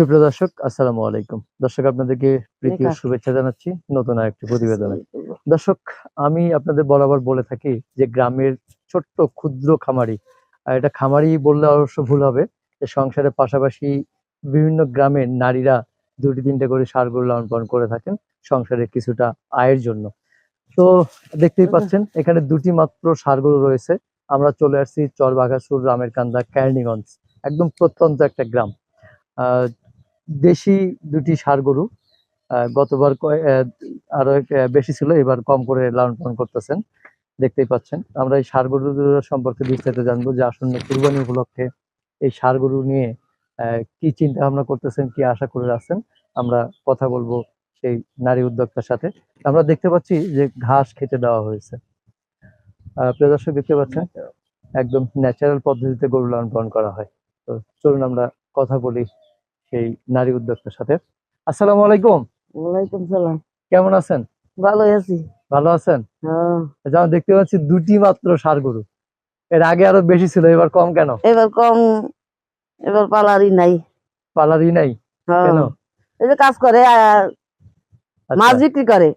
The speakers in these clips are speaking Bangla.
সুপ্রিয় দর্শক আসসালামু আলাইকুম। দর্শক আপনাদেরকে প্রীতি শুভেচ্ছা জানাচ্ছি নতুন আরেকটি প্রতিবেদনে। দর্শক আমি আপনাদের বরাবর বলে থাকি যে গ্রামের ছোট্ট ক্ষুদ্র খামারি আর এটা খামারি বললে অবশ্য ভুল হবে যে সংসারের পাশাপাশি বিভিন্ন গ্রামের নারীরা দুটি তিনটে করে সার গরু লালন পালন করে থাকেন সংসারের কিছুটা আয়ের জন্য। তো দেখতেই পাচ্ছেন এখানে দুটি মাত্র সার গরু রয়েছে। আমরা চলে আসছি চরবাঘাসুর রামের কান্দা ক্যারনিগঞ্জ একদম প্রত্যন্ত একটা গ্রাম। আহ, দেশি দুটি ষাড় গরু গতবার আরও বেশি ছিল, এবার কম করে লালন পালন করতেছেন, দেখতেই পাচ্ছেন। আমরা এই ষাড় গরু সম্পর্কে বিস্তারিত জানব যে আসন্ন কুরবানি উপলক্ষে এই ষাড় গরু নিয়ে কি চিন্তা ভাবনা করতেছেন, কি আশা করে আছেন আমরা কথা বলব সেই নারী উদ্যোক্তার সাথে। আমরা দেখতে পাচ্ছি যে ঘাস খেতে দেওয়া হয়েছে। প্রিয় দর্শক, দেখতে পাচ্ছেন? একদম ন্যাচারাল পদ্ধতিতে গরু লালন পালন করা হয়। তো চলুন আমরা কথা বলি সেই নারী উদ্যোক্তার সাথে। আসসালামু আলাইকুম। ওয়ালাইকুম সালাম। কেমন আছেন? ভালো আছি। ভালো আছেন? হ্যাঁ। যেমন দেখতে পাচ্ছি দুটি মাত্র সার গরু। এর আগে আরও বেশি ছিল এবার কম কেন? এবার কম এবার পালারই নাই। পালারই নাই? হ্যাঁ। কেন? এই যে কাজ করে আর আচ্ছা, মাছ বিক্রি করে।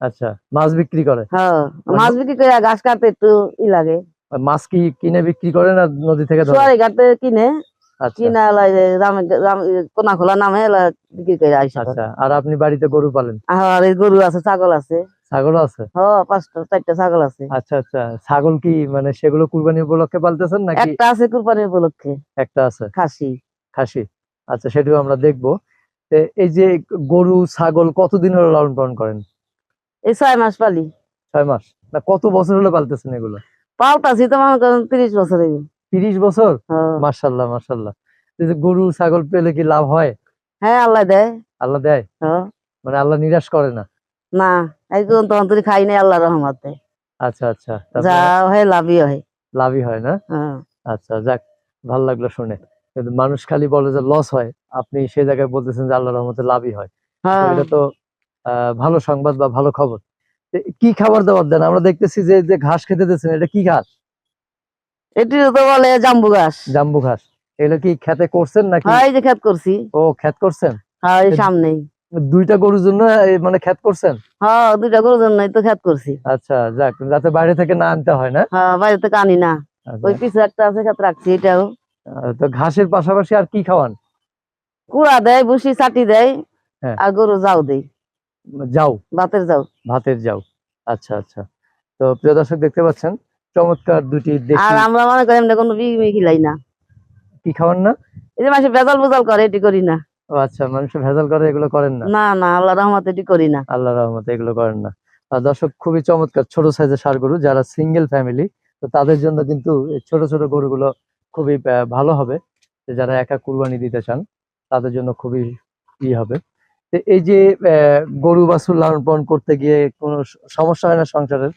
আচ্ছা মাছ বিক্রি করে? হ্যাঁ মাছ বিক্রি করে ঘাস কাটতে একটু ই লাগে। মাছ কি কিনে বিক্রি করে না নদী থেকে ধরে? ঘাটে কিনে আচ্ছা কিনে রাম কোনা খোলা নামে বিক্রি করে আইসা। আচ্ছা আর আপনি বাড়িতে গরু পালেন? আর এই গরু আছে ছাগল আছে। ছাগল আছে? হ্যাঁ পাঁচটা চারটা ছাগল আছে। আচ্ছা আচ্ছা ছাগল কি মানে সেগুলো উপলক্ষে পালতেছেন নাকি? একটা আছে কুরবানির উপলক্ষে। একটা আছে? খাসি। খাসি। আচ্ছা সেটিও আমরা দেখব। এই যে গরু ছাগল কতদিন হলো লালন পালন করেন? এই ছয় মাস পালি। ছয় মাস। না কত বছর হলো পালতেছেন এগুলো? পাল্টাছি তো মনে করেন তিরিশ বছর। তিরিশ বছর? হ্যাঁ। মার্শাল্লাহ মার্শাল্লাহ গরু ছাগল পেলে কি লাভ হয়? হ্যাঁ আল্লাহ দেয়। আল্লাহ দেয়? হ্যাঁ। মানে আল্লাহ নিরাশ করে না? না একদম তখন তুই খাই নাই আল্লাহ রহমতে। আচ্ছা আচ্ছা। যা হয় লাভই হয়। লাভই হয় না? হ্যাঁ। আচ্ছা যাক ভালো লাগল শুনে। কিন্তু মানুষ খালি বলে যে লস হয়। আপনি সেই জায়গায় বলতেছেন যে আল্লাহ রহমতে লাভই হয়। হ্যাঁ। এটা তো ভালো সংবাদ বা ভালো খবর। কি খাবার দাবার দেন? আমরা দেখতেছি যে যে ঘাস খেতে দিচ্ছেন এটা কি ঘাস? এটি তো বলে জাম্বু ঘাস। জাম্বু ঘাস। এগুলো কি খেতে করছেন নাকি? হ্যাঁ এই যে খেত করছি। ও খেত করছেন? হ্যাঁ এই সামনেই। দুইটা গরুর জন্য মানে খেত করছেন? হ্যাঁ দুইটা গরুর জন্যই তো খেত করছি। আচ্ছা যাক যাতে বাইরে থেকে না আনতে হয় না। হ্যাঁ বাইরে থেকে আনি না। আচ্ছা, ওই পিছে একটা আছে খেত রাখছি এটাও। তো ঘাসের পাশাপাশি আর কি খাওয়ান? কুড়া দেয় ভুসি চাটি দেয় হ্যাঁ। আর গরু যাও দেয় যাও? ভাতের যাও। ভাতের যাও। আচ্ছা আচ্ছা। তো প্রিয় দর্শক দেখতে পাচ্ছেন চমৎকার দুটি আর আমরা মনে করি এমনি কোনো বিঘি মিঘি লাই না। কি খাওয়ান না? এই যে মাসে বেজাল বুজাল করে এটি করি না। ও আচ্ছা মানুষ ভেজাল করে এগুলো করেন না? না না আল্লাহ রহমত এটি করি না। আল্লাহ রহমতে এগুলো করেন না। আর দর্শক খুবই চমৎকার ছোট সাইজের সার গরু যারা সিঙ্গেল ফ্যামিলি তো তাদের জন্য কিন্তু এই ছোট ছোট গরুগুলো খুবই ভালো হবে। যারা একা কুরবানি দিতে চান তাদের জন্য খুবই ই হবে। তো এই যে গরু বাছুর লালন পালন করতে গিয়ে কোনো সমস্যা হয় না সংসারের?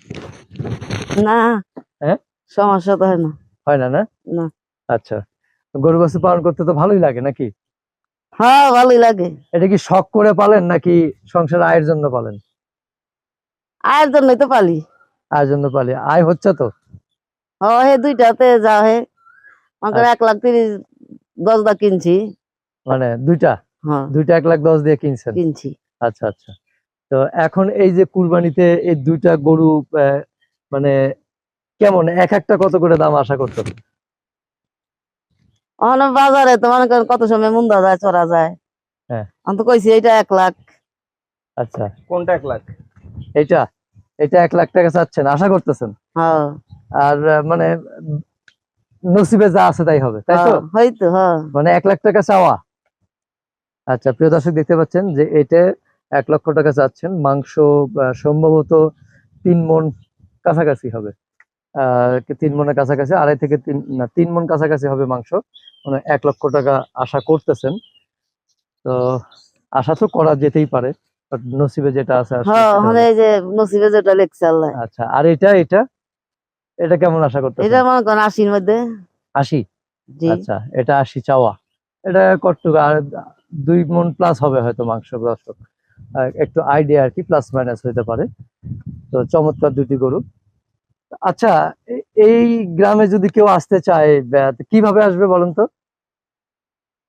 না। হ্যাঁ? সমস্যা তো হয় না। হয় না না? না। আচ্ছা। গরু বাছুর পালন করতে তো ভালোই লাগে নাকি? হ্যাঁ ভালোই লাগে। এটা কি শখ করে পালেন নাকি সংসার আয়ের জন্য পালেন? আয়ের জন্যই তো পালি। আয়ের জন্য পালি। আয় হচ্ছে তো? ও হে দুইটাতে যা হে। আমাকে এক লাখ তিরিশ গজদা কিনছি। মানে দুইটা? হ্যাঁ। দুইটা এক লাখ দশ দিয়ে কিনছেন? কিনছি। আচ্ছা আচ্ছা। তো এখন এই যে কুরবানিতে এই দুইটা গরু মানে কেমন এক একটা কত করে দাম আশা করতেন ওখানে বাজারে তো মনে করেন কত সময় মুন্দা যায় চড়া যায়। হ্যাঁ। আমি তো কইছি এইটা এক লাখ। আচ্ছা। কোনটা এক লাখ? এটা এটা এক লাখ টাকা চাচ্ছেন আশা করতেছেন? হ্যাঁ। আর মানে নসিবে যা আছে তাই হবে তাই তো? হ্যাঁ, হয়তো হ্যাঁ। মানে এক লাখ টাকা চাওয়া। আচ্ছা প্রিয় দর্শক দেখতে পাচ্ছেন যে এটা এক লক্ষ টাকা চাচ্ছেন। মাংস সম্ভবত তিন মন কাছাকাছি হবে। তিন মনের কাছাকাছি আড়াই থেকে তিন না তিন মন কাছাকাছি হবে মাংস। মানে এক লক্ষ টাকা আশা করতেছেন। তো আশা তো করা যেতেই পারে বাট নসিবে যেটা আছে হ্যাঁ যে নসিবে যেটা লেখছে আল্লাহ। আচ্ছা আর এটা এটা এটা কেমন আশা এটা মনে করেন আশির মধ্যে। আশি? আচ্ছা এটা আশি চাওয়া। এটা কতটুকু? আর দুই মন প্লাস হবে হয়তো মাংস দর্শক। একটু আইডিয়া আর কি প্লাস মাইনাস হইতে পারে। তো চমৎকার দুটি গরু। আচ্ছা এই গ্রামে যদি কেউ আসতে চায় কীভাবে আসবে বলেন তো?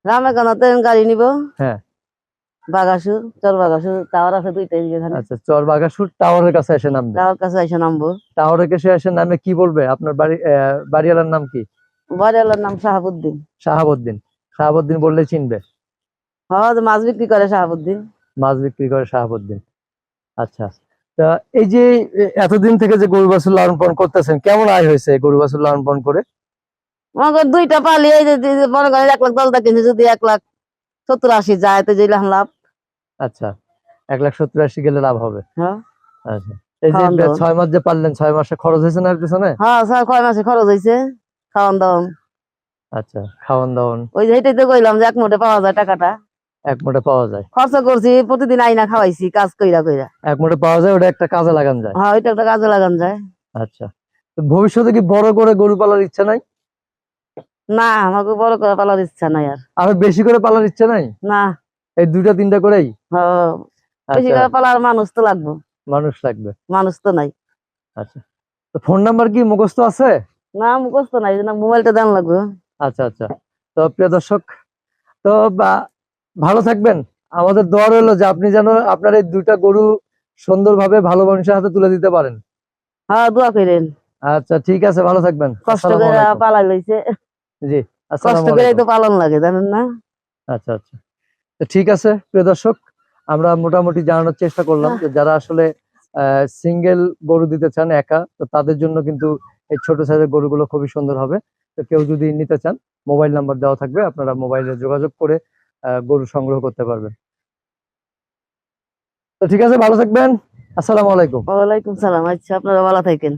রামেকানাতে গাড়ি নিব। হ্যাঁ। বাগাসুর চর বাগাসুর টাওয়ার আছে দুইটা এখানে আচ্ছা চর বাগাসুর টাওয়ারের কাছে এসে নামবে। টাওয়ার কাছে এসে নামবো। টাওয়ারের কাছে এসে নামে কি বলবে? আপনার বাড়ি বাড়িওয়ালার নাম কি? বাড়িওয়ালার নাম শাহাবুদ্দিন। শাহাবুদ্দিন। শাহাবুদ্দিন বললে চিনবে। হ্যাঁ মাছ বিক্রি করে শাহাবুদ্দিন। মাছ বিক্রি করে শাহাবুদ্দিন। আচ্ছা। তা এই যে এতদিন থেকে যে গরু বাছুর লালন পালন করতেছেন কেমন আয় হয়েছে গরু বাছুর লালন পালন করে? আমাকে দুইটা পালি এই যে যে- যে মনে করেন এক লাখ দশটা কিনছে যদি এক লাখ সত্তর আশি যায় তো যেলাম লাভ। আচ্ছা এক লাখ সত্তর আশি গেলে লাভ হবে? হ্যাঁ। আচ্ছা এই যে ছয় মাস যে পারলেন ছয় মাসে খরচ হয়েছে না পিছনে? হ্যাঁ কয় মাসে খরচ হয়েছে খাওয়ান দাওয়ান। আচ্ছা খাওয়ান দাওয়ান। ওই যে এটাই তো কইলাম যে এক মোটে পাওয়া যায় টাকাটা। এক মোটে পাওয়া যায়। খরচ করছি প্রতিদিন আইনা খাওয়াইছি কাজ কইরা কইরা। এক মোটে পাওয়া যায় ওটা একটা কাজে লাগান যায়। হ্যাঁ ওইটা একটা কাজে লাগান যায়। আচ্ছা। ভবিষ্যতে কি বড় করে গরু পালার ইচ্ছা নাই? না আমাকে বড় করে পালার ইচ্ছা নাই আর। আরও বেশি করে পালার ইচ্ছা নাই? না। এই দুইটা তিনটা করেই? হ্যাঁ, বেশি আচ্ছা করে পালার মানুষ তো লাগবে। মানুষ লাগবে। মানুষ তো নাই। আচ্ছা। তো ফোন নাম্বার কি মুখস্থ আছে? না মুখস্থ নাই মোবাইলটা দেন লাগবে। আচ্ছা আচ্ছা। তো প্রিয় দর্শক তো বা- ভালো থাকবেন। আমাদের দোয়া রইল যে আপনি যেন আপনার এই দুইটা গরু সুন্দরভাবে ভালো মানুষের হাতে তুলে দিতে পারেন। হ্যাঁ দোয়া করেন। আচ্ছা ঠিক আছে ভালো থাকবেন। কষ্ট করে। লইছে। জি কষ্ট করে তো পালন লাগে জানেন না? আচ্ছা আচ্ছা। ঠিক আছে প্রিয় দর্শক আমরা মোটামুটি জানানোর চেষ্টা করলাম যে যারা আসলে সিঙ্গেল গরু দিতে চান একা তো তাদের জন্য কিন্তু এই ছোট সাইজের গরুগুলো খুবই সুন্দর হবে। তো কেউ যদি নিতে চান মোবাইল নাম্বার দেওয়া থাকবে আপনারা মোবাইলে যোগাযোগ করে গরু সংগ্রহ করতে পারবেন। তো ঠিক আছে, ভালো থাকবেন। আসসালামু আলাইকুম। ওয়ালাইকুম সালাম। আচ্ছা আপনারা ভালো থাকেন।